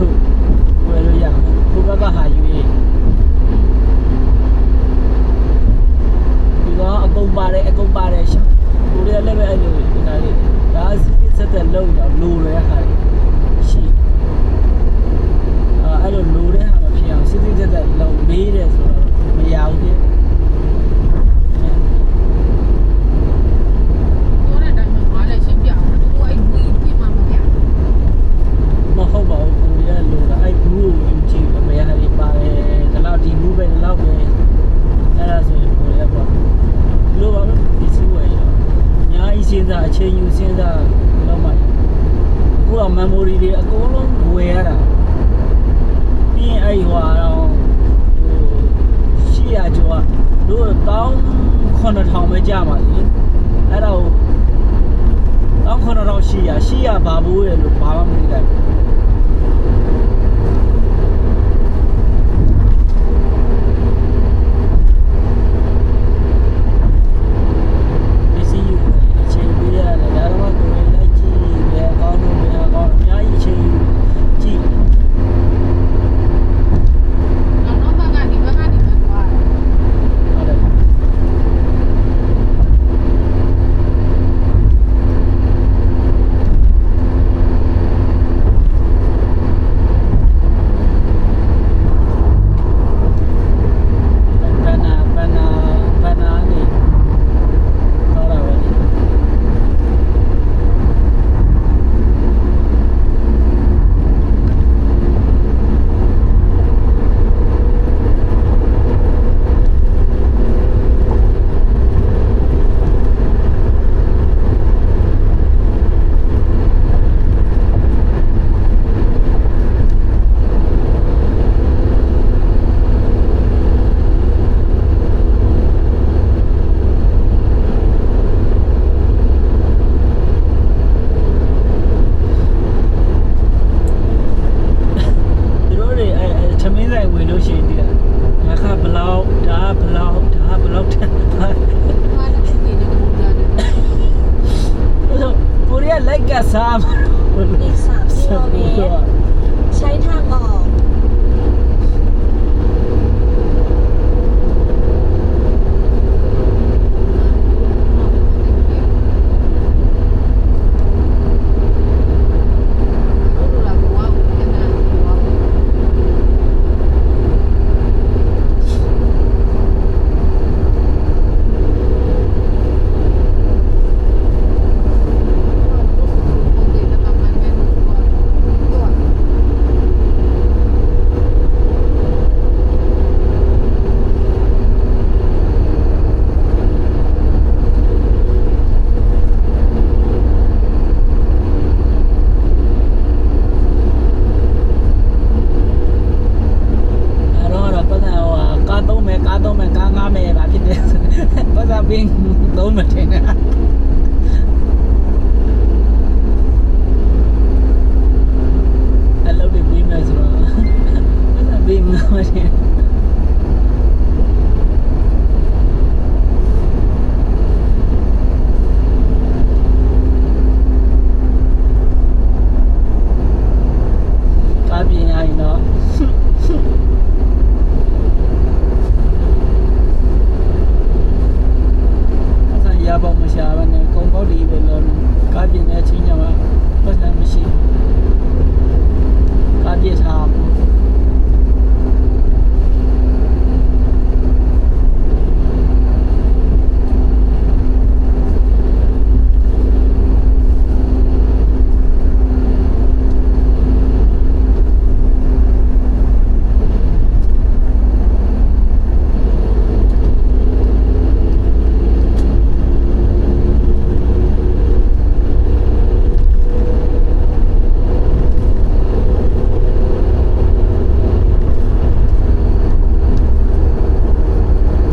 တို့ဝယ်လို့ရမှာကိုဘက်ကဟာယူရင်ဒီတော့အကုန်ပါတယ်အကုန်ပါတယ်ရှောင်းကိုရလည်းပဲအဲ့လိုဒီကလေးဒါစစ်စစ်ဆက်ဆက်လုံးတော့လိုရတဲ့ဟာတွေ အချိန်ယူစဉ်းစားလောက်မှကိုက memory တွေအကုန်လုံးဝယ်ရတာပြီးရင်အဲ့ဟွာတော့ဟိုရှိရကျော်တို့19000ပဲကြာပါလေအဲ့ဒါကို19000ရှိရရှိရပါဘူးရဲ့လို့ဘာမှမသိတတ်ဘူး Nunca sabe. Nunca sabe. 都没听见。